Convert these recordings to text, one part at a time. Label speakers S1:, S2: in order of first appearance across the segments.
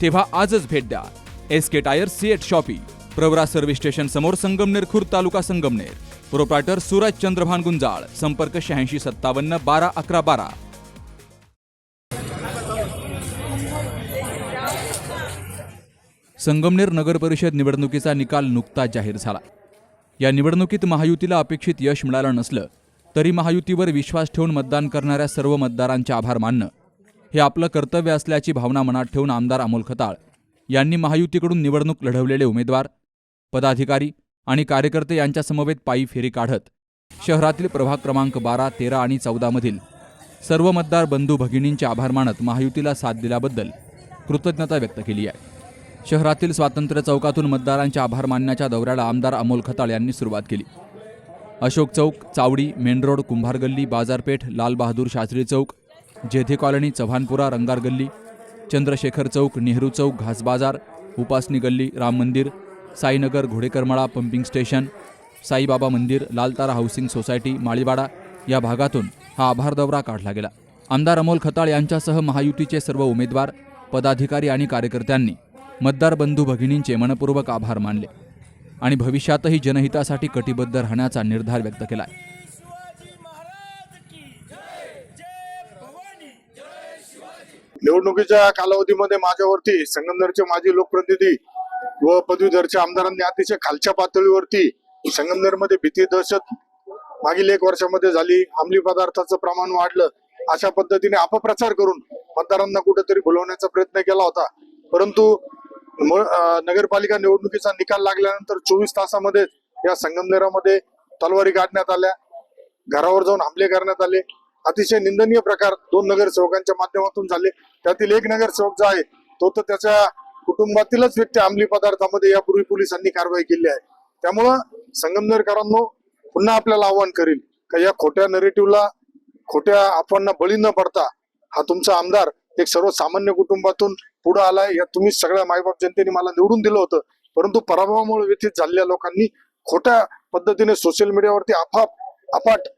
S1: तेव्हा आजच भेट द्या. S K tyre CEAT shoppe Pravara service station समोर संगमनेर खुर्द तालुका संगमनेर. प्रोप्रायटर सूरज चंद्रभान गुंजाळ संपर्क शहाऐंशी सत्तावन्न बारा अकरा बारा. संगमनेर नगर परिषद निवडणुकीचा निकाल नुकताच जाहीर झाला. या निवडणुकीत महायुतीला अपेक्षित यश मिळालं नसलं तरी महायुतीवर विश्वास ठेवून मतदान करणाऱ्या सर्व मतदारांचे आभार मानणं हे आपलं कर्तव्य असल्याची भावना मनात ठेवून आमदार अमोल खताळ यांनी महायुतीकडून निवडणूक लढवलेले उमेदवार पदाधिकारी आणि कार्यकर्ते यांच्यासमवेत पायी फेरी काढत शहरातील प्रभाग क्रमांक बारा तेरा आणि चौदामधील सर्व मतदार बंधू भगिनींचे आभार मानत महायुतीला साथ दिल्याबद्दल कृतज्ञता व्यक्त केली आहे. शहरातील स्वातंत्र्य चौकातून मतदारांचे आभार मानण्याच्या दौऱ्याला आमदार अमोल खताळ यांनी सुरुवात केली. अशोक चौक चावडी मेन रोड कुंभार गल्ली बाजारपेठ लालबहादूर शास्त्री चौक जेधे कॉलनी चव्हाणपुरा रंगार गल्ली चंद्रशेखर चौक नेहरू चौक घास बाजार Upasani Galli Ram Mandir Sainagar Ghodekarmala pumping station Saibaba Mandir Laltara housing society Maliwada या भागातून हा आभार दौरा काढला गेला. आमदार अमोल खताळ यांच्यासह महायुतीचे सर्व उमेदवार पदाधिकारी आणि कार्यकर्त्यांनी मतदार बंधू भगिनींचे मनपूर्वक आभार मानले आणि भविष्यातही जनहितासाठी कटिबद्ध राहण्याचा निर्धार व्यक्त केलाय.
S2: निवडणुकीच्या कालावधीमध्ये माझ्यावरती संगमनेरचे माजी लोकप्रतिनिधी व पदवीधरच्या आमदारांनी अतिशय खालच्या पातळीवरती संगमनेरमध्ये भीती दहशत मागील एक वर्षामध्ये झाली. अंमली पदार्थाचं प्रमाण वाढलं. अशा पद्धतीने अपप्रचार करून मतदारांना कुठेतरी भुलवण्याचा प्रयत्न केला होता. परंतु नगरपालिका निवडणुकीचा निकाल लागल्यानंतर चोवीस तासामध्ये या संगमनेरामध्ये तलवारी काढण्यात आल्या. घरावर जाऊन हमले करण्यात आले. अतिशय निंदनीय प्रकार दोन नगरसेवकांच्या माध्यमातून झाले. त्यातील एक नगरसेवक जो आहे तो तर त्याच्या कुटुंबातीलच व्यक्ती अंमली पदार्थामध्ये यापूर्वी पोलिसांनी कारवाई केली आहे. त्यामुळं संगमनेरकरांनो पुन्हा आपल्याला आव्हान करील का या खोट्या नरेटिव्हला खोट्या अफवांना बळी न पडता हा तुमचा आमदार एक सर्वसामान्य कुटुंबातून पुढे आलाय. या तुम्ही सगळ्या मायबाप जनतेने मला निवडून दिलं होतं. परंतु पराभवामुळे व्यथित झालेल्या लोकांनी खोट्या पद्धतीने सोशल मीडियावरती आपाप अफाट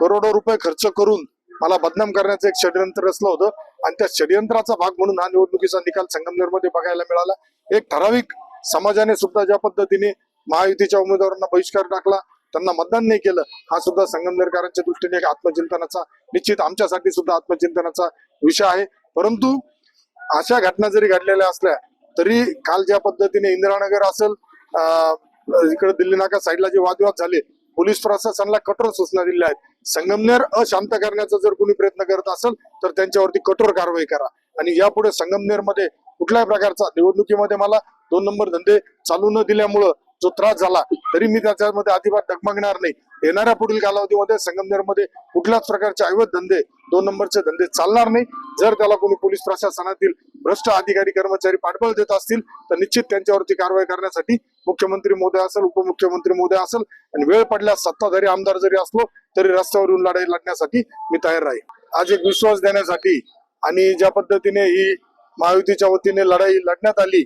S2: करोडो रुपये खर्च करून मला बदनाम करण्याचं एक षडयंत्र रचलं होतं. आणि त्या षडयंत्राचा भाग म्हणून हा निवडणुकीचा निकाल संगमनेरमध्ये बघायला मिळाला. एक ठराविक समाजाने सुद्धा ज्या पद्धतीने महायुतीच्या उमेदवारांना बहिष्कार टाकला त्यांना मतदान नाही केलं हा सुद्धा संगमनेरकरांच्या दृष्टीने एक आत्मचिंतनाचा निश्चित आमच्यासाठी सुद्धा आत्मचिंतनाचा विषय आहे. परंतु अशा घटना जरी घडलेल्या असल्या तरी काल ज्या पद्धतीने इंदिरानगर असेल अं, इकडे दिल्ली नाका साईडला जे वादविवाद झाले पोलीस प्रशासनाला कठोर सूचना दिल्या आहेत. संगमनेर अशांत करण्याचा जर कोणी प्रयत्न करत असेल तर त्यांच्यावरती कठोर कारवाई करा. आणि यापुढे संगमनेरमध्ये कुठल्याही प्रकारचा निवडणुकीमध्ये मला दोन नंबर धंदे चालू न दिल्यामुळं जो त्रास झाला तरी मी त्याच्यामध्ये अजिबात डगमगणार नाही. येणाऱ्या पुढील कालावधीमध्ये संगमनेरमध्ये कुठल्याच प्रकारचे अवैध धंदे दोन नंबरचे धंदे चालणार नाही. जर त्याला कोणी पोलीस प्रशासनातील भ्रष्ट अधिकारी कर्मचारी पाठबळ देत असतील तर निश्चित त्यांच्यावरती कारवाई करण्यासाठी मुख्यमंत्री मोदय असेल उपमुख्यमंत्री मोदय असेल. आणि वेळ पडल्यास सत्ताधारी आमदार जरी असलो तरी रस्त्यावर येऊन लढाई लढण्यासाठी मी तयार राहील. आज एक विश्वास देण्यासाठी आणि ज्या पद्धतीने ही महायुतीच्या वतीने लढाई लढण्यात आली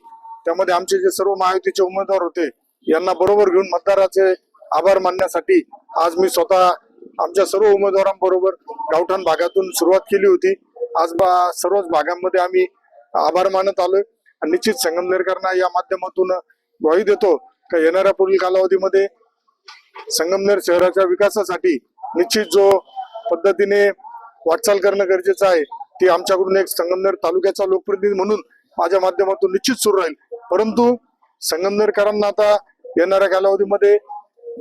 S2: त्यामध्ये आमचे जे सर्व महायुतीचे उमेदवार होते यांना बरोबर घेऊन मतदाराचे आभार मानण्यासाठी आज मी स्वतः आमच्या सर्व उमेदवारांबरोबर गावठाण भागातून सुरुवात केली होती. आज बा सर्वच भागांमध्ये आम्ही आभार मानत आलोय आणि निश्चित संगमनेरकरांना या माध्यमातून ग्वाही देतो का येणाऱ्या पुढील कालावधीमध्ये संगमनेर शहराच्या विकासासाठी निश्चित जो पद्धतीने वाटचाल करणं गरजेचं आहे ती आमच्याकडून एक संगमनेर तालुक्याचा लोकप्रतिनिधी म्हणून माझ्या माध्यमातून निश्चित सुरू राहील. परंतु संगमनेरकरांना आता येणाऱ्या कालावधीमध्ये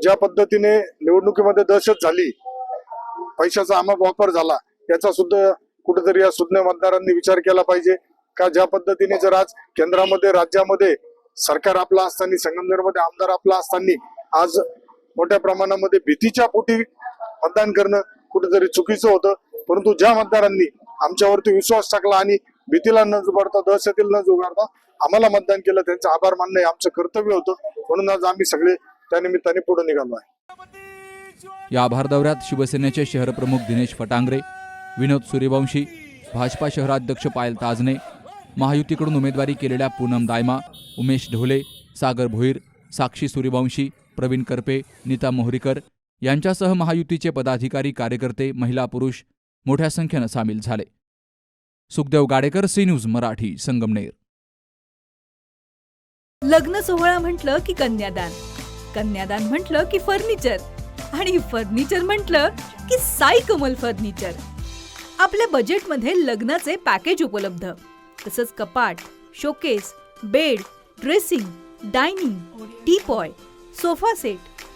S2: ज्या पद्धतीने निवडणुकीमध्ये दहशत झाली पैशाचा आमक वापर झाला याचा सुद्धा कुठेतरी या सुज्ञ मतदारांनी विचार केला पाहिजे. का ज्या पद्धतीने जर आज केंद्रामध्ये राज्यामध्ये सरकार आपला असताना संगमनेरमध्ये आमदार आपला असताना आज मोठ्या प्रमाणामध्ये भीतीच्या पोटी मतदान करणं कुठेतरी चुकीचं होतं. परंतु ज्या मतदारांनी आमच्यावरती विश्वास टाकला आणि भीतीला न जुगाडता दहशतील न जुगाडता आम्हाला मतदान केलं त्यांचं आभार मानणं हे आमचं कर्तव्य होतं. म्हणून आज आम्ही सगळे त्या निमित्ताने पुढे निघालो आहे.
S1: या आभार दौऱ्यात शिवसेनेचे शहरप्रमुख दिनेश फटांगरे विनोद सूर्यवंशी भाजपा शहराध्यक्ष पायल ताजने महायुतीकडून उमेदवारी केलेल्या पूनम दायमा उमेश ढोले सागर भोईर साक्षी सूर्यवंशी प्रवीण करपे नीता मोहरीकर यांच्यासह महायुतीचे पदाधिकारी कार्यकर्ते महिला पुरुष मोठ्या संख्येनं सामील झाले. Sukhdev Gadekar C news Marathi Sangamner.
S3: लग्न सोहळा म्हटलं की कन्यादान कन्यादान म्हटलं की फर्निचर आणि फर्निचर म्हटलं की साई कमल फर्निचर. आपल्या बजेटमध्ये लग्नाचे पॅकेज उपलब्ध तसंच कपाट showcase bed dressing dining teapoy sofa set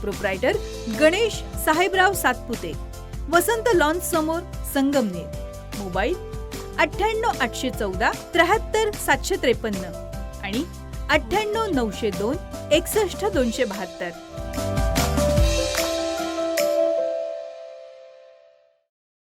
S3: proprietor Ganesh Sahebrao Satpute Vasant lawns समोर संगमनेर मोबाईल अठ्ठ्याण्णव आठशे चौदा त्र्याहत्तर सातशे त्रेपन्न आणि अठ्ठ्याण्णव नऊशे दोन एकसष्ट दोनशे बहात्तर.